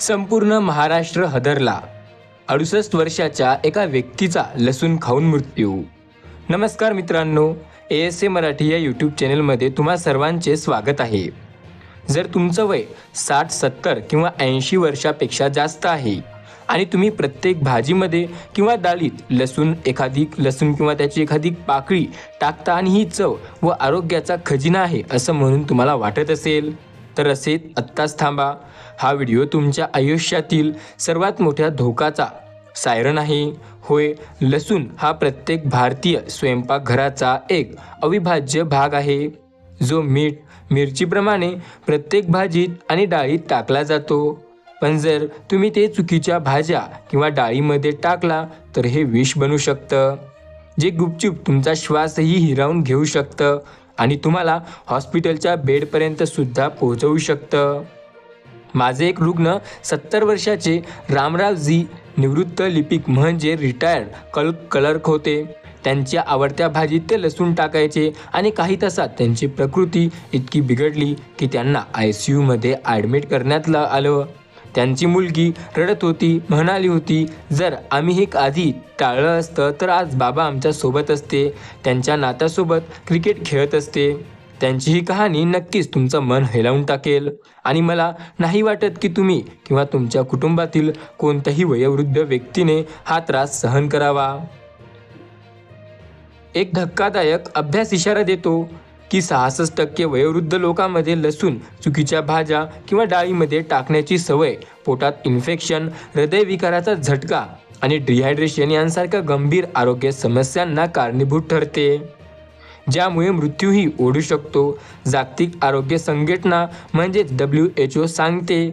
संपूर्ण महाराष्ट्र हदरला. अडुसष्ट वर्षाच्या एका व्यक्तीचा लसूण खाऊन मृत्यू. नमस्कार मित्रांनो ए एस ए मराठी या यूट्यूब चॅनलमध्ये तुम्हा सर्वांचे स्वागत आहे. जर तुमचं वय साठ सत्तर किंवा ऐंशी वर्षापेक्षा जास्त आहे आणि तुम्ही प्रत्येक भाजीमध्ये किंवा डाळीत लसूण एखादी लसूण किंवा त्याची एखादी पाकळी टाकता आणि ही चव व आरोग्याचा खजिना आहे असं म्हणून तुम्हाला वाटत असेल. तर असेच आत्ताच थांबा. हा व्हिडिओ तुमच्या आयुष्यातील सर्वात मोठ्या धोकाचा सायरन आहे. होय लसूण हा प्रत्येक भारतीय स्वयंपाकघराचा एक अविभाज्य भाग आहे. जो मीठ मिरचीप्रमाणे प्रत्येक भाजीत आणि डाळीत टाकला जातो. पण जर तुम्ही ते चुकीच्या भाज्या किंवा डाळीमध्ये टाकला तर हे विष बनू शकतं. जे गुपचूप तुमचा श्वासही हिरावून घेऊ शकतं. आणि तुम्हाला हॉस्पिटलच्या बेडपर्यंत सुद्धा पोहोचवू शकतं. माझे एक रुग्ण सत्तर वर्षाचे रामरावजी निवृत्त लिपिक म्हणजे रिटायर्ड कल क्लर्क होते. त्यांच्या आवडत्या भाजीत ते लसूण टाकायचे आणि काही तासात त्यांची प्रकृती इतकी बिघडली की त्यांना आय सी यूमध्ये ॲडमिट करण्यात आलं. त्यांची मुलगी रडत होती म्हणाली होती जर आम्ही हे आधी टाळलं असतं तर आज बाबा आमच्यासोबत असते त्यांच्या नात्यासोबत क्रिकेट खेळत असते. त्यांची ही कहाणी नक्कीच तुमचं मन हेलावून टाकेल. आणि मला नाही वाटत की तुम्ही किंवा तुमच्या कुटुंबातील कोणत्याही वयोवृद्ध व्यक्तीने हा त्रास सहन करावा. एक धक्कादायक अभ्यास इशारा देतो. की सहासष्ट टक्के वयोवृद्ध लोकांमध्ये लसूण चुकीच्या भाज्या किंवा डाळीमध्ये टाकण्याची सवय पोटात इन्फेक्शन हृदयविकाराचा झटका आणि डिहायड्रेशन यांसारख्या गंभीर आरोग्य समस्यांना कारणीभूत ठरते. ज्यामुळे मृत्यूही ओढू शकतो. जागतिक आरोग्य संघटना म्हणजेच डब्ल्यू एच ओ सांगते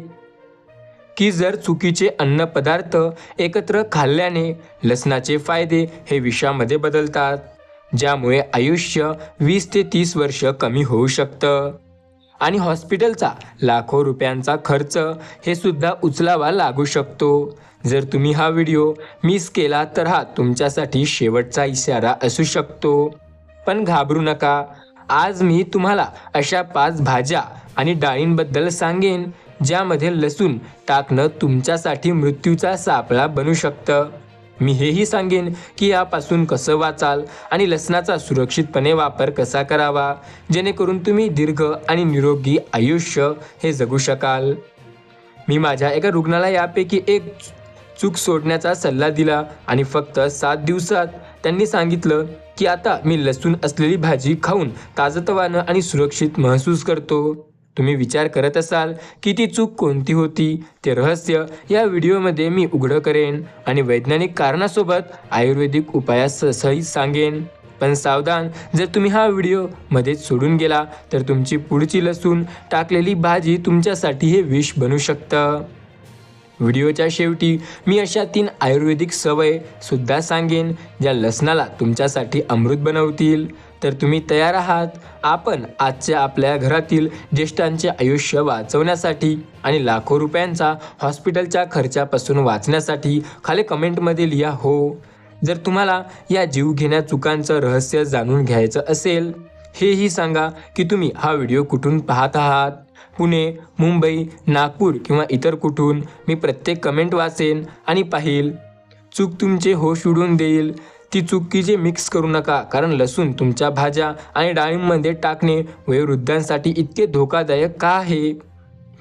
की जर चुकीचे अन्नपदार्थ एकत्र खाल्ल्याने लसणाचे फायदे हे विषामध्ये बदलतात. ज्यामुळे आयुष्य वीस ते तीस वर्ष कमी होऊ शकतं. आणि हॉस्पिटलचा लाखो रुपयांचा खर्च हे सुद्धा उचलावा लागू शकतो. जर तुम्ही हा व्हिडिओ मिस केला तर हा तुमच्यासाठी शेवटचा इशारा असू शकतो. पण घाबरू नका. आज मी तुम्हाला अशा पाच भाज्या आणि डाळींबद्दल सांगेन ज्यामध्ये लसूण टाकणं तुमच्यासाठी मृत्यूचा सापळा बनू शकतं. मी हेही सांगेन की यापासून कसं वाचाल आणि लसणाचा सुरक्षितपणे वापर कसा करावा जेणेकरून तुम्ही दीर्घ आणि निरोगी आयुष्य हे जगू शकाल. मी माझ्या एका रुग्णाला यापैकी एक चूक सोडण्याचा सल्ला दिला आणि फक्त सात दिवसात त्यांनी सांगितलं की आता मी लसूण असलेली भाजी खाऊन ताजतवानं आणि सुरक्षित महसूस करतो. तुम्ही विचार करत असाल की ती चूक कोणती होती ते रहस्य या व्हिडिओमध्ये मी उघडं करेन आणि वैज्ञानिक कारणासोबत आयुर्वेदिक उपायासही सांगेन. पण सावधान जर तुम्ही हा व्हिडिओ मध्येच सोडून गेला तर तुमची पुढची लसूण टाकलेली भाजी तुमच्यासाठी हे विष बनू शकतं. व्हिडिओच्या शेवटी मी अशा तीन आयुर्वेदिक सवय सुद्धा सांगेन ज्या लसणाला तुमच्यासाठी अमृत बनवतील. तर तुम्ही तयार आहात. आपण आजच्या आपल्या घरातील ज्येष्ठांचे आयुष्य वाचवण्यासाठी आणि लाखो रुपयांचा हॉस्पिटलच्या खर्चापासून वाचण्यासाठी खाली कमेंटमध्ये लिहा हो. जर तुम्हाला या जीवघेण्या चुकांचं रहस्य जाणून घ्यायचं असेल हेही सांगा की तुम्ही हा व्हिडिओ कुठून पाहत आहात? पुणे मुंबई नागपूर किंवा इतर कुठून? मी प्रत्येक कमेंट वाचेन आणि पाहील. चूक तुमचे होश उडून देईल. ती चुकीचे मिक्स करू नका. कारण लसूण तुमच्या भाज्या आणि डाळींमध्ये टाकणे वयोवृद्धांसाठी इतके धोकादायक का आहे?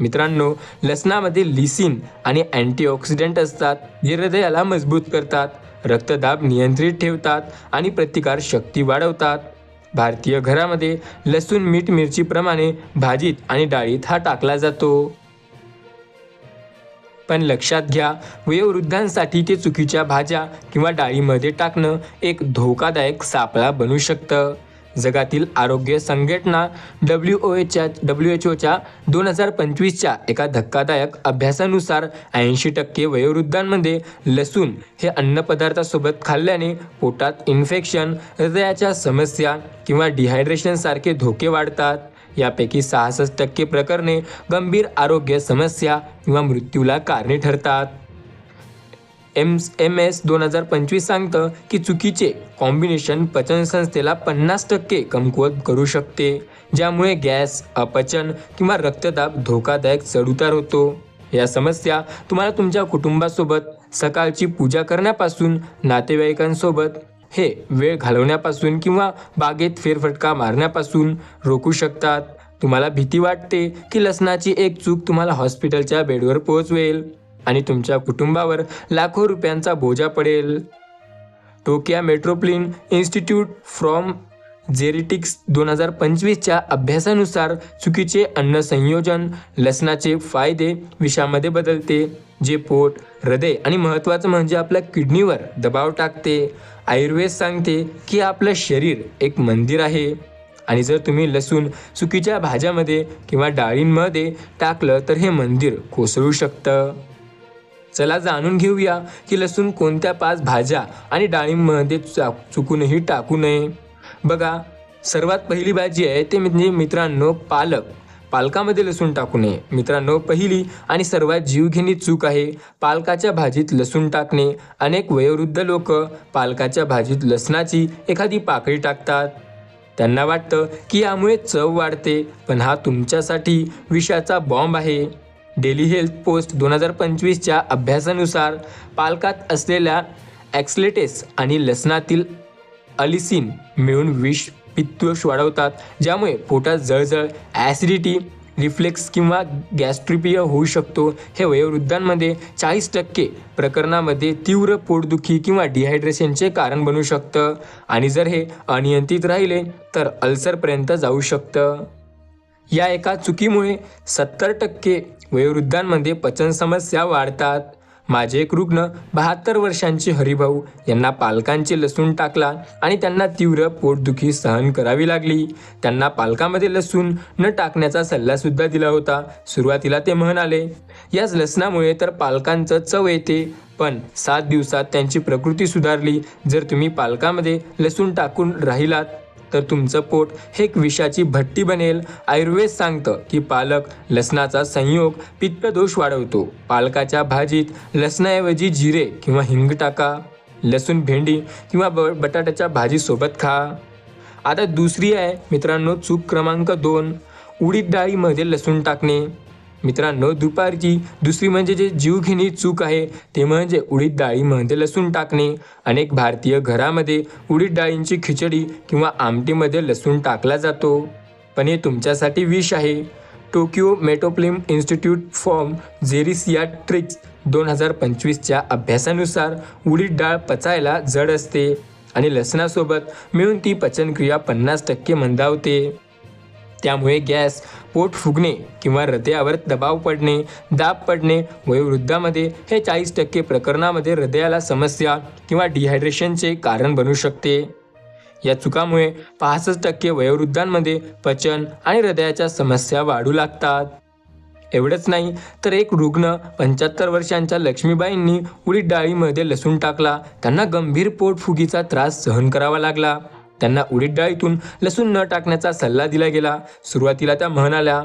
मित्रांनो लसणामध्ये लिसिन आणि अँटीऑक्सिडंट असतात. जे हृदयाला मजबूत करतात. रक्तदाब नियंत्रित ठेवतात आणि प्रतिकार शक्ती वाढवतात. भारतीय घरामध्ये लसूण मीठ मिरचीप्रमाणे भाजीत आणि डाळीत हा टाकला जातो. पण लक्षात घ्या वयोवृद्धांसाठी ते चुकीच्या भाज्या किंवा डाळीमध्ये टाकणं एक धोकादायक सापळा बनू शकतं. जगातील आरोग्य संघटना डब्ल्यू ओ एचच्या डब्ल्यू एच ओच्या दोन हजार पंचवीसच्या एका धक्कादायक अभ्यासानुसार ऐंशी टक्के वयोवृद्धांमध्ये लसूण हे अन्नपदार्थासोबत खाल्ल्याने पोटात इन्फेक्शन हृदयाच्या समस्या किंवा डिहायड्रेशनसारखे धोके वाढतात. यापैकी सहासष्ट टक्के प्रकरणे गंभीर आरोग्य समस्या किंवा मृत्यूला कारणे ठरतात. एम एम एस दोन हजार पंचवीस सांगतं की चुकीचे कॉम्बिनेशन पचनसंस्थेला पन्नास टक्के कमकुवत करू शकते ज्यामुळे गॅस अपचन किंवा रक्तदाब धोकादायक चढउतार होतो. या समस्या तुम्हाला तुमच्या कुटुंबासोबत सकाळची पूजा करण्यापासून नातेवाईकांसोबत हे वेळ घालवण्यापासून किंवा बागेत फेरफटका मारण्यापासून रोखू शकतात. तुम्हाला भीती वाटते की लसणाची एक चूक तुम्हाला हॉस्पिटलच्या बेडवर पोहोचवेल आणि तुमच्या कुटुंबावर लाखो रुपयांचा बोजा पडेल. Tokyo metropolitan institute from geriatrics दोन हजार पंचवीसच्या अभ्यासानुसार चुकीचे अन्न संयोजन लसणाचे फायदे विषामध्ये बदलते जे पोट हृदय आणि महत्त्वाचं म्हणजे आपल्या किडनीवर दबाव टाकते. आयुर्वेद सांगते की आपलं शरीर एक मंदिर आहे. आणि जर तुम्ही लसूण चुकीच्या भाज्यामध्ये किंवा डाळींमध्ये टाकलं तर हे मंदिर कोसळू शकतं. चला जाणून घेऊया की लसूण कोणत्या पाच भाज्या आणि डाळिंबमध्ये चा- चुकूनही टाकू नये. बघा सर्वात पहिली भाजी आहे ते म्हणजे मित्रांनो पालक. पालकामध्ये लसूण टाकू नये. मित्रांनो पहिली आणि सर्वात जीवघेणी चूक आहे पालकाच्या भाजीत लसूण टाकणे. अनेक वयोवृद्ध लोक पालकाच्या भाजीत लसणाची एखादी पाकळी टाकतात. त्यांना वाटतं की यामुळे चव वाढते पण हा तुमच्यासाठी विषाचा बॉम्ब आहे. डेली हेल्थ पोस्ट दोन हजार पंचवीसच्या अभ्यासानुसार पालकात असलेल्या ॲक्सलेटेस आणि लसणातील अलिसिन मिळून विष पित्तोष वाढवतात ज्यामुळे पोटात जळजळ ॲसिडिटी रिफ्लेक्स किंवा गॅस्ट्रिपिया होऊ शकतो. हे वयोवृद्धांमध्ये चाळीस टक्के प्रकरणामध्ये तीव्र पोटदुखी किंवा डिहायड्रेशनचे कारण बनू शकतं. आणि जर हे अनियंत्रित राहिले तर अल्सरपर्यंत जाऊ शकतं. या एका चुकीमुळे सत्तर टक्के वयोवृद्धांमध्ये पचन समस्या वाढतात. माझे एक रुग्ण बहात्तर वर्षांचे हरिभाऊ यांना पालकांचे लसूण टाकला आणि त्यांना तीव्र पोटदुखी सहन करावी लागली. त्यांना पालकामध्ये लसूण न टाकण्याचा सल्लासुद्धा दिला होता. सुरुवातीला ते म्हणाले याच लसणामुळे तर पालकांचं चव येते पण सात दिवसात त्यांची प्रकृती सुधारली. जर तुम्ही पालकामध्ये लसूण टाकून राहिलात तर तुमचं पोट हे एक विषाची भट्टी बनेल. आयुर्वेद सांगतं की पालक लसणाचा संयोग पित्तदोष वाढवतो. पालकाच्या भाजीत लसणाऐवजी जिरे किंवा हिंग टाका. लसूण भेंडी किंवा ब बटाट्याच्या भाजीसोबत खा. आता दुसरी आहे मित्रांनो चूक क्रमांक दोन. उडीद डाळीमध्ये लसूण टाकणे. मित्रांनो दुपारची दुसरी म्हणजे जे जीवघेणी चूक आहे ते म्हणजे उडीद डाळीमध्ये लसूण टाकणे. अनेक भारतीय घरामध्ये उडीद डाळींची खिचडी किंवा आमटीमध्ये लसूण टाकला जातो. पण हे तुमच्यासाठी विष आहे. Tokyo metropolitan institute form झेरिसिया tricks दोन हजार पंचवीसच्या अभ्यासानुसार उडीद डाळ पचायला जड असते आणि लसणासोबत मिळून ती पचनक्रिया पन्नास टक्के मंदावते. त्यामुळे गॅस पोट फुगणे किंवा हृदयावर दबाव पडणे दाब पडणे वयोवृद्धामध्ये हे चाळीस टक्के प्रकरणामध्ये हृदयाला समस्या किंवा डिहायड्रेशनचे कारण बनू शकते. या चुकामुळे पासष्ट टक्के वयोवृद्धांमध्ये पचन आणि हृदयाच्या समस्या वाढू लागतात. एवढंच नाही तर एक रुग्ण पंच्याहत्तर वर्षांच्या लक्ष्मीबाईंनी उडीद डाळीमध्ये लसूण टाकला त्यांना गंभीर पोटफुगीचा त्रास सहन करावा लागला. त्यांना उडीद डाळीतून लसूण न टाकण्याचा सल्ला दिला गेला. सुरुवातीला त्या म्हणाल्या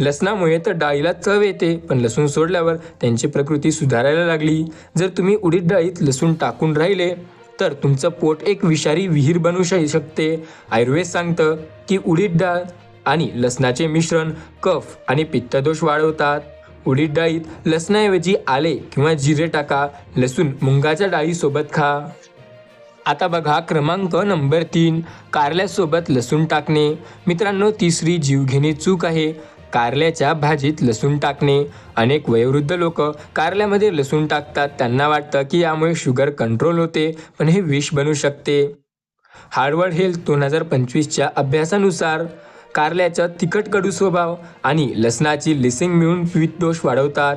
लसणामुळे तर डाळीला चव येते पण लसूण सोडल्यावर त्यांची प्रकृती सुधारायला लागली. जर तुम्ही उडीद डाळीत लसूण टाकून राहिले तर तुमचं पोट एक विषारी विहीर बनू शकते. आयुर्वेद सांगतं की उडीद डाळ आणि लसणाचे मिश्रण कफ आणि पित्तदोष वाढवतात. उडीद डाळीत लसणाऐवजी आले किंवा जिरे टाका लसूण मुंगाच्या डाळीसोबत खा. आता बघा क्रमांक नंबर तीन कारल्यासोबत लसूण टाकणे. मित्रांनो तिसरी जीवघेणी चूक आहे. कारल्याच्या भाजीत लसूण टाकणे. अनेक वयोवृद्ध लोक कारल्यामध्ये लसूण टाकतात. त्यांना वाटतं की यामुळे शुगर कंट्रोल होते पण हे विष बनू शकते. हार्वर्ड हेल्थ दोन हजार पंचवीसच्या अभ्यासानुसार कारल्याचा तिखट कडू स्वभाव आणि लसणाची लिसिंग मिळून पित्तदोष वाढवतात.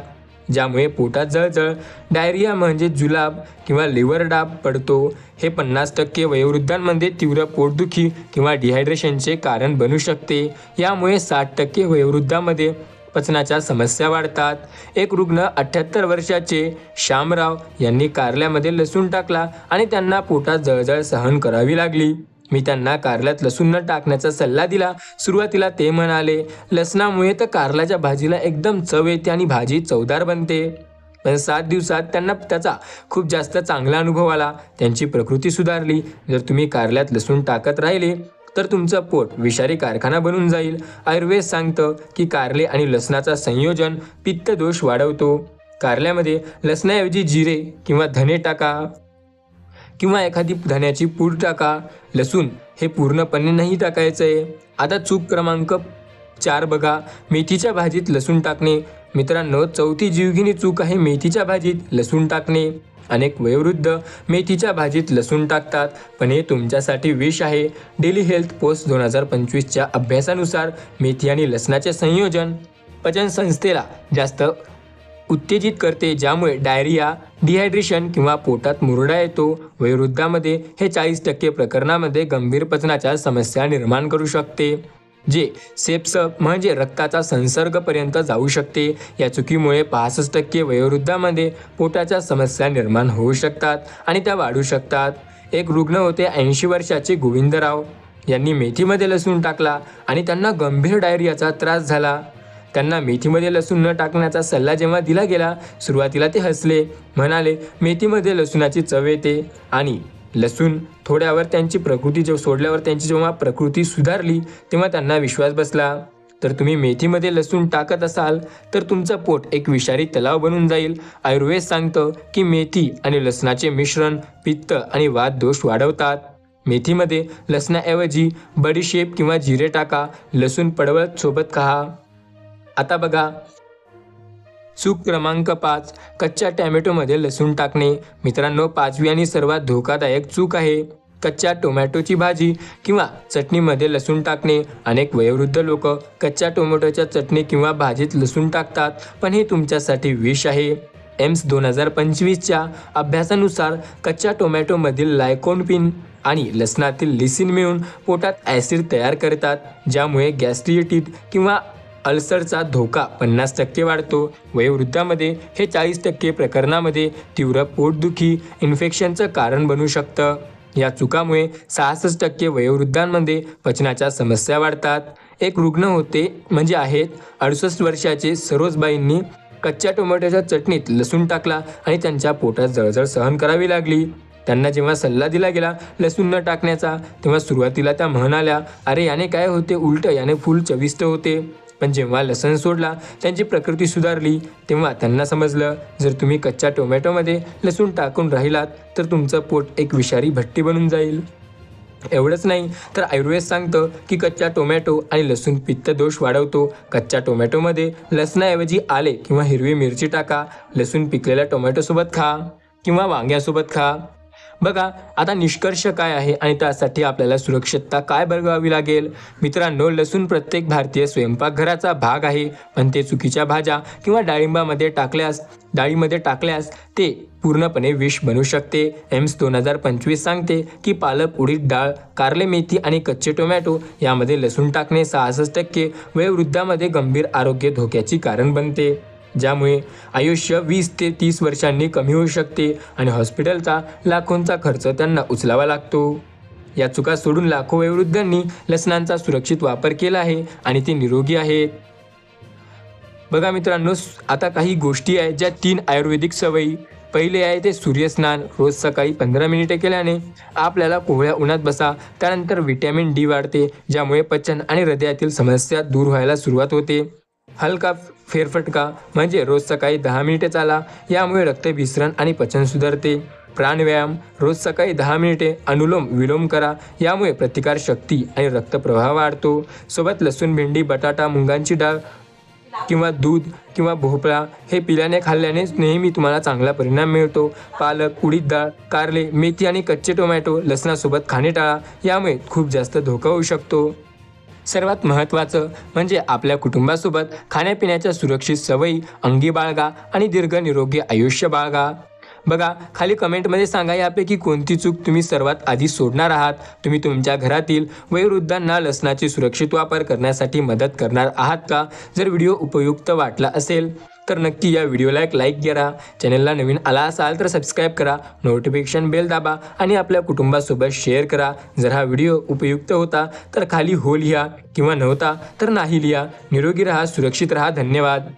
ज्यामुळे पोटात जळजळ डायरिया म्हणजे जुलाब किंवा लिव्हर डाब पडतो. हे पन्नास टक्के वयोवृद्धांमध्ये तीव्र पोटदुखी किंवा डिहायड्रेशनचे कारण बनू शकते. यामुळे साठ टक्के वयोवृद्धामध्ये पचनाच्या समस्या वाढतात. एक रुग्ण अठ्ठ्याहत्तर वर्षाचे श्यामराव यांनी कारल्यामध्ये लसूण टाकला आणि त्यांना पोटात जळजळ सहन करावी लागली. मी त्यांना कारल्यात लसूण न टाकण्याचा सल्ला दिला. सुरुवातीला ते म्हणाले लसणामुळे तर कारल्याच्या भाजीला एकदम चव येते आणि भाजी चवदार बनते. पण सात दिवसात त्यांना त्याचा खूप जास्त चांगला अनुभव आला. त्यांची प्रकृती सुधारली. जर तुम्ही कारल्यात लसूण टाकत राहिले तर तुमचं पोट विषारी कारखाना बनून जाईल. आयुर्वेद सांगतं की कारले आणि लसणाचा संयोजन पित्त दोष वाढवतो. कारल्यामध्ये लसणाऐवजी जिरे किंवा धने टाका. किंवा एखादी धण्याची पूड टाका लसूण हे पूर्णपणे नाही टाकायचं आहे आता चूक क्रमांक चार बघा. मेथीच्या भाजीत लसूण टाकणे. मित्रांनो चौथी जीवघेणी चूक आहे मेथीच्या भाजीत लसूण टाकणे. अनेक वयोवृद्ध मेथीच्या भाजीत लसूण टाकतात पण हे तुमच्यासाठी विष आहे. डेली हेल्थ पोस्ट दोन हजार पंचवीसच्या अभ्यासानुसार मेथी आणि लसणाचे संयोजन पचन संस्थेला जास्त उत्तेजित करते ज्यामुळे डायरिया डिहायड्रेशन किंवा पोटात मुरडा येतो. वयोवृद्धामध्ये हे चाळीस टक्के प्रकरणामध्ये गंभीर पचनाच्या समस्या निर्माण करू शकते जे सेप्स म्हणजे रक्ताचा संसर्गपर्यंत जाऊ शकते. या चुकीमुळे पासष्ट टक्के वयोवृद्धामध्ये पोटाच्या समस्या निर्माण होऊ शकतात आणि त्या वाढू शकतात. एक रुग्ण होते ऐंशी वर्षाचे गोविंदराव. यांनी मेथीमध्ये लसूण टाकला आणि त्यांना गंभीर डायरियाचा त्रास झाला. त्यांना मेथीमध्ये लसूण न टाकण्याचा सल्ला जेव्हा दिला गेला सुरुवातीला ते हसले. म्हणाले मेथीमध्ये लसूणाची चव येते आणि लसूण थोड्यावर त्यांची प्रकृती जेव्हा सोडल्यावर त्यांची जेव्हा प्रकृती सुधारली तेव्हा त्यांना विश्वास बसला. तर तुम्ही मेथीमध्ये लसूण टाकत असाल तर तुमचं पोट एक विषारी तलाव बनून जाईल. आयुर्वेद सांगतं की मेथी आणि लसणाचे मिश्रण पित्त आणि वात दोष वाढवतात. मेथीमध्ये लसणाऐवजी बडीशेप किंवा जिरे टाका. लसूण पडवळ सोबत खा. आता बघा. चूक क्रमांक पाच कच्च्या टॅमॅटोमध्ये लसूण टाकणे. मित्रांनो पाचवी आणि सर्वात धोकादायक चूक आहे. कच्च्या टोमॅटोची भाजी किंवा चटणीमध्ये लसूण टाकणे. अनेक वयोवृद्ध लोक कच्च्या टोमॅटोच्या चटणी किंवा भाजीत लसूण टाकतात पण हे तुमच्यासाठी विष आहे. एम्स दोन हजार पंचवीसच्या अभ्यासानुसार कच्च्या टोमॅटोमधील लायकोनपिन आणि लसणातील लिसिन मिळून पोटात ॲसिड तयार करतात ज्यामुळे गॅस्ट्रिएटिट किंवा अल्सरचा धोका पन्नास टक्के वाढतो. वयोवृद्धामध्ये हे चाळीस टक्के प्रकरणामध्ये तीव्र पोटदुखी इन्फेक्शनचं कारण बनू शकतं. या चुकामुळे सहासष्ट टक्के वयोवृद्धांमध्ये पचनाच्या समस्या वाढतात. एक रुग्ण होते म्हणजे आहेत अडुसष्ट वर्षाचे सरोजबाईंनी कच्च्या टोमॅटोच्या चटणीत लसूण टाकला आणि त्यांच्या पोटात जळजळ सहन करावी लागली. त्यांना जेव्हा सल्ला दिला गेला लसूण न टाकण्याचा तेव्हा सुरुवातीला त्या म्हणाल्या अरे याने काय होते? उलट याने फुल चविष्ट होते. पण जेव्हा लसण सोडला त्यांची प्रकृती सुधारली तेव्हा त्यांना समजलं जर तुम्ही कच्च्या टोमॅटोमध्ये लसूण टाकून राहिलात तर तुमचं पोट एक विषारी भट्टी बनून जाईल. एवढंच नाही तर आयुर्वेद सांगतं की कच्च्या टोमॅटो आणि लसूण पित्त दोष वाढवतो. कच्च्या टोमॅटोमध्ये लसणाऐवजी आले किंवा हिरवी मिरची टाका लसूण पिकलेल्या टोमॅटोसोबत खा किंवा वांग्यासोबत खा. बघा आता निष्कर्ष काय आहे आणि त्यासाठी आपल्याला सुरक्षितता काय बळगावी लागेल? मित्रांनो लसूण प्रत्येक भारतीय स्वयंपाकघराचा भाग आहे. पण ते चुकीच्या भाज्या किंवा डाळिंबामध्ये टाकल्यास डाळीमध्ये टाकल्यास ते पूर्णपणे विष बनू शकते. एम्स दोन हजार पंचवीस सांगते की पालक उडीद डाळ कारले मेथी आणि कच्चे टोमॅटो यामध्ये लसूण टाकणे सहासष्ट टक्के वयोवृद्धामध्ये गंभीर आरोग्य धोक्याची कारण बनते. ज्यामुळे आयुष्य वीस ते तीस वर्षांनी कमी होऊ शकते आणि हॉस्पिटलचा लाखोंचा खर्च त्यांना उचलावा लागतो. या चुका सोडून लाखो वयोवृद्धांनी लसणांचा सुरक्षित वापर केला आहे आणि ते निरोगी आहेत. बघा मित्रांनो आता काही गोष्टी आहेत ज्या तीन आयुर्वेदिक सवयी. पहिले आहे ते सूर्यस्नान रोज सकाळी पंधरा मिनिटे केल्याने आपल्याला कोवळ्या उन्हात बसा त्यानंतर व्हिटॅमिन डी वाढते ज्यामुळे पचन आणि हृदयातील समस्या दूर व्हायला सुरुवात होते. हलका फेरफटका. म्हणजे रोज सकाळी दहा मिनिटे चाला. यामुळे रक्तभिसरण आणि पचन सुधारते. प्राणव्यायाम. रोज सकाळी दहा मिनिटे अनुलोम विलोम करा. यामुळे प्रतिकारशक्ती आणि रक्तप्रवाह वाढतो. सोबत लसूण भेंडी बटाटा मुंगांची डाळ किंवा दूध किंवा भोपळा हे पिल्याने खाल्ल्याने नेहमी तुम्हाला चांगला परिणाम मिळतो. पालक उडीद डाळ कारले मेथी आणि कच्चे टोमॅटो लसणासोबत खाणे टाळा. यामुळे खूप जास्त धोका होऊ शकतो. सर्वात महत्त्वाचं म्हणजे आपल्या कुटुंबासोबत खाण्यापिण्याच्या सुरक्षित सवयी अंगी बाळगा आणि दीर्घ निरोगी आयुष्य बाळगा. बघा खाली कमेंटमध्ये सांगा यापैकी कोणती चूक तुम्ही सर्वात आधी सोडणार आहात? तुम्ही तुमच्या घरातील वयोवृद्धांना लसणाची सुरक्षित वापर करण्यासाठी मदत करणार आहात का? जर व्हिडिओ उपयुक्त वाटला असेल तर नक्की या व्हिडिओला एक लाईक करा. चॅनलला नवीन आला असाल तर सबस्क्राईब करा. नोटिफिकेशन बेल दाबा आणि आपल्या कुटुंबासोबत शेअर करा. जर हा व्हिडिओ उपयुक्त होता तर खाली हो लिहा. किंवा नव्हता तर नाही लिहा. निरोगी राहा सुरक्षित राहा. धन्यवाद.